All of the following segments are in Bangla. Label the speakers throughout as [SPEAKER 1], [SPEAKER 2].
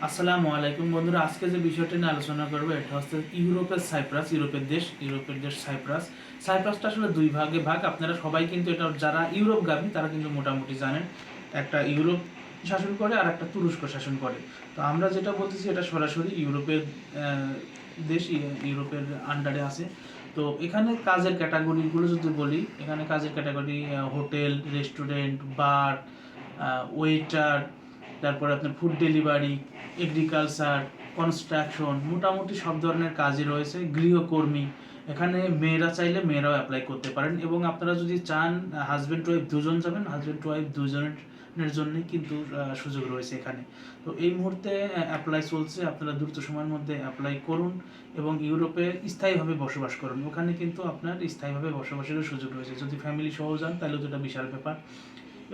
[SPEAKER 1] আসসালামু আলাইকুম বন্ধুরা, আজকে যে বিষয়টা নিয়ে আলোচনা করব এটা হচ্ছে ইউরোপের সাইপ্রাস, ইউরোপের দেশ ইউরোপের দেশ সাইপ্রাস। সাইপ্রাসটা আসলে দুই ভাগে ভাগ, আপনারা সবাই কিন্তু এটা যারা ইউরোপ গামী তারা কিন্তু মোটামুটি জানেন। একটা ইউরোপ শাসন করে আর একটা তুরস্ক শাসন করে। তো আমরা যেটা বলতেছি, এটা সরাসরি ইউরোপের দেশ ই- ইউরোপের আন্ডারে আছে। তো এখানে কাজের ক্যাটাগরিগুলো যদি বলি, এখানে কাজের category hotel, restaurant, bar waiter তারপরে আপনার ফুড ডেলিভারি এগ্রিকালচার কনস্ট্রাকশন মোটামুটি সব ধরনের কাজই রয়েছে, গৃহকর্মী। এখানে মেয়েরা চাইলে মেয়েরাও অ্যাপ্লাই করতে পারেন এবং আপনারা যদি চান হাজব্যান্ড ওয়াইফ দুজন যাবেন হাজব্যান্ড ওয়াইফ দুজনের জন্যই কিন্তু সুযোগ রয়েছে এখানে। তো এই মুহূর্তে অ্যাপ্লাই চলছে, আপনারা দ্রুত সময়ের মধ্যে অ্যাপ্লাই করুন এবং ইউরোপে স্থায়ীভাবে বসবাস করুন। ওখানে কিন্তু আপনার স্থায়ীভাবে বসবাসেরও সুযোগ রয়েছে। যদি ফ্যামিলি সহ যান, তাহলে তো এটা বিশাল ব্যাপার।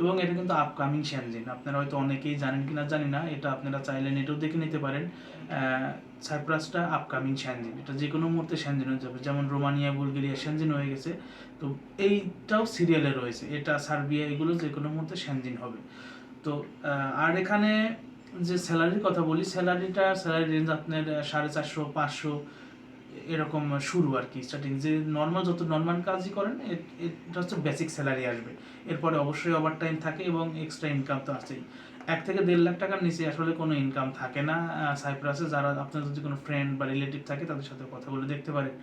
[SPEAKER 1] এবং এটা কিন্তু আপকামিং শ্যানজিন আপনারা হয়তো অনেকেই জানেন কিনা জানি না, এটা আপনারা চাইলে নেটেও দেখে নিতে পারেন। সাইপ্রাসটা আপকামিং শ্যানজিন এটা যে কোনো মুহূর্তে শ্যানজিন হয়ে যাবে। যেমন রোমানিয়া, বুলগেরিয়া শ্যানজিন হয়ে গেছে। তো এইটাও সিরিয়ালে রয়েছে। এটা সার্বিয়া, এগুলো যে কোনো মুহূর্তে শ্যানজিন হবে। তো আর এখানে যে স্যালারির কথা বলি স্যালারিটা স্যালারি রেঞ্জ আপনার সাড়ে চারশো, পাঁচশো এরকম শুরু আর কি স্টার্টিং যে নর্মাল যত নর্মাল কাজই করেন এটা হচ্ছে বেসিক স্যালারি আসবে। এরপরে অবশ্যই ওভার টাইম থাকে এবং এক্সট্রা ইনকাম তো আছেই। এক থেকে দেড় লাখ টাকার নিচে আসলে কোনো ইনকাম থাকে না সাইপ্রাসে যারা আপনার যদি কোনো ফ্রেন্ড বা রিলেটিভ থাকে, তাদের সাথে কথা বলে দেখতে পারেন।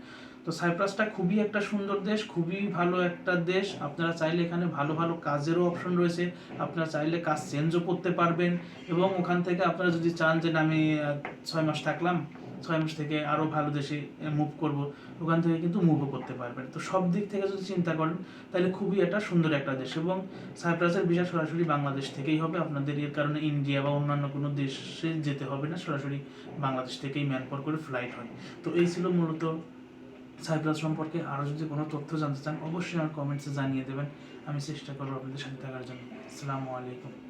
[SPEAKER 1] তো সাইপ্রাসটা খুবই একটা সুন্দর দেশ, খুবই ভালো একটা দেশ। আপনারা চাইলে এখানে ভালো ভালো কাজেরও অপশন রয়েছে। আপনারা চাইলে কাজ চেঞ্জও করতে পারবেন এবং ওখান থেকে আপনারা যদি চান যে আমি ছয় মাস থাকলাম ছয় মাস থেকে আরও ভালো দেশে মুভ করব, ওখান থেকে কিন্তু মুভও করতে পারবেন। তো সব দিক থেকে যদি চিন্তা করেন, তাহলে খুবই একটা সুন্দর একটা দেশ এবং সাইপ্রাসের ভিসা সরাসরি বাংলাদেশ থেকেই হবে। আপনাদের এর কারণে ইন্ডিয়া বা অন্যান্য কোনো দেশে যেতে হবে না, সরাসরি বাংলাদেশ থেকেই ম্যানপর করে ফ্লাইট হয়। তো এই ছিল মূলত সাইপ্রাস সম্পর্কে। আরও যদি কোনো তথ্য জানতে চান, অবশ্যই আমার কমেন্টসে জানিয়ে দেবেন। আমি চেষ্টা করব আপনাদের সাথে থাকার জন্য। আসসালামু আলাইকুম।